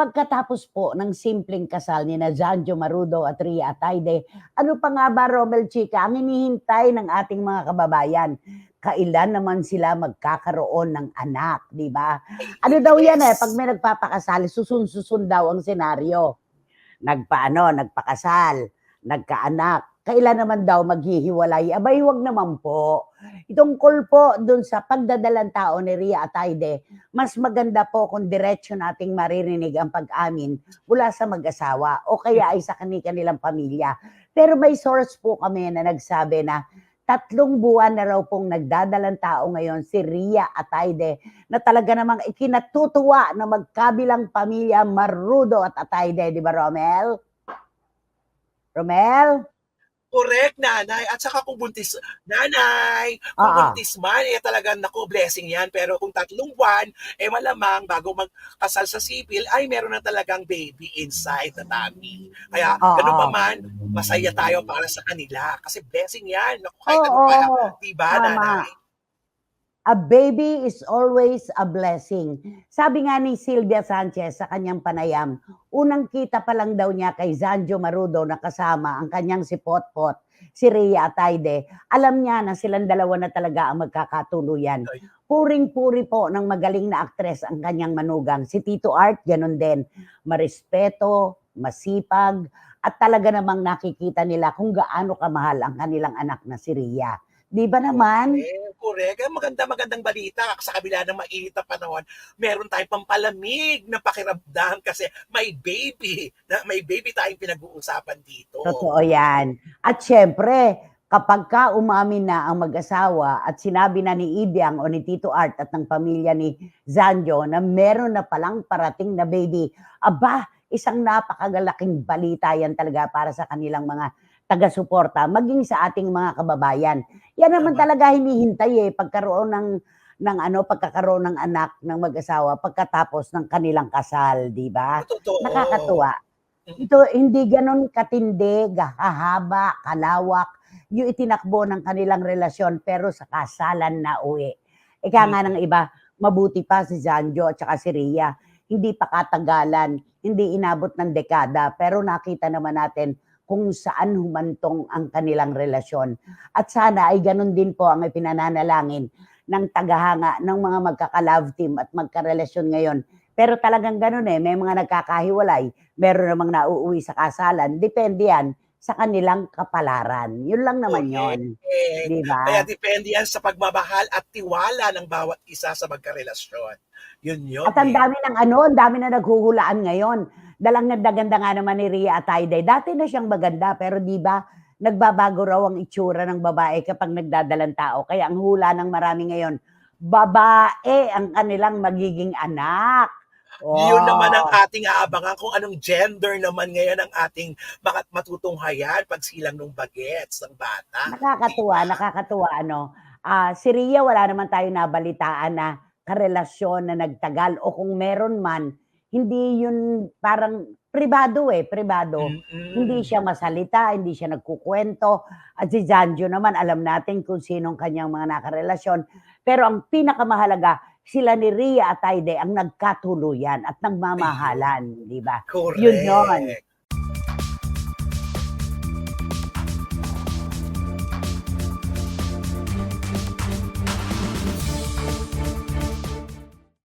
pagkatapos po ng simpleng kasal ni na Janjo Marudo at Ria Atayde, ano pa nga ba, Romel Chica, ang hinihintay ng ating mga kababayan? Kailan naman sila magkakaroon ng anak, di ba? Ano daw yan eh, pag may nagpapakasal, susun-susun daw ang senaryo. Nagpaano, nagpakasal, nagkaanak, kailan naman daw maghihiwalay? Abay, wag naman po. Itungkol po dun sa pagdadalang tao ni Ria Atayde, mas maganda po kung diretsyo nating maririnig ang pag-amin mula sa mag-asawa o kaya ay sa kanilang pamilya. Pero may source po kami na nagsabi na tatlong buwan na raw pong nagdadalang tao ngayon si Ria Atayde na talaga namang ikinatutuwa na magkabilang pamilya Marudo at Atayde, di ba Romel? Romel? Correct, nanay. At saka kung buntis, nanay, kung Oo. buntis man, eh talagang naku, blessing yan. Pero kung tatlong buwan, eh malamang bago magkasal sa civil, ay meron na talagang baby inside the tummy. Kaya, Oo. ganun pa man, masaya tayo para sa kanila. Kasi blessing yan. Naku, kahit ano Oo, pa, diba, tama. nanay? A baby is always a blessing. Sabi nga ni Silvia Sanchez sa kanyang panayam, unang kita pa lang daw niya kay Zanjo Marudo na kasama ang kanyang si Potpot, si Rhea Atayde, alam niya na silang dalawa na talaga ang magkakatuluyan. Puring-puri po ng magaling na aktres ang kanyang manugang. Si Tito Art, ganun din. Marespeto, masipag, at talaga namang nakikita nila kung gaano kamahal ang kanilang anak na si Rhea. Di ba naman? Eh, correct. Maganda magandang balita sa kabila ng mainit na panahon, meron tayong pampalamig na pakiramdam kasi may baby, na may baby tayong pinag-uusapan dito. Totoo yan. At syempre, kapag ka umamin na ang mag-asawa at sinabi na ni Ibiang o ni Tito Art at ng pamilya ni Zanjo na meron na palang parating na baby, aba, isang napakagalaking balita yan talaga para sa kanilang mga taga-suporta, maging sa ating mga kababayan. Yan naman talaga hinihintay eh, pagkaroon ng ng ano pagkakaroon ng anak ng mag-asawa pagkatapos ng kanilang kasal, di ba? Nakakatuwa. Ito, hindi ganon katindi, kahaba, kalawak, yung itinakbo ng kanilang relasyon pero sa kasalan na uwi. Ika nga ng iba, mabuti pa si Janjo at saka si Ria. Hindi pa katagalan, hindi inabot ng dekada, pero nakita naman natin kung saan humantong ang kanilang relasyon. At sana ay ganun din po ang ipinananalangin ng tagahanga ng mga magkaka-love team at magkarelasyon ngayon. Pero talagang ganun eh, may mga nagkakahiwalay, meron namang nauuwi sa kasalan, depende yan sa kanilang kapalaran. Yun lang naman yon, Eh, di ba? Kaya depende yan sa pagmamahal at tiwala ng bawat isa sa magkarelasyon. Yun yun. At ang eh. dami ng ano, ang dami na naghuhulaan ngayon. Dalang nagdaganda nga naman ni Ria Atayde. Dati na siyang maganda, pero di ba, nagbabago raw ang itsura ng babae kapag nagdadalang tao. Kaya ang hula ng marami ngayon, babae ang kanilang magiging anak. Yun naman ang Oh. ating aabangan kung anong gender naman ngayon ang ating mat- matutunghayan pag silang nung bagets ng bata. Nakakatuwa, nakakatuwa ano. Ah, si Ria wala naman tayo nabalitaan na karelasyon na nagtagal o kung meron man, hindi yun parang pribado eh, pribado. Mm-mm. Hindi siya masalita, hindi siya nagkukwento. At si Janjo naman, alam natin kung sinong kanyang mga nakarelasyon. Pero ang pinakamahalaga, sila ni Ria at Aide ang nagkatuluyan at nagmamahalan, di ba? Correct. Yun yun.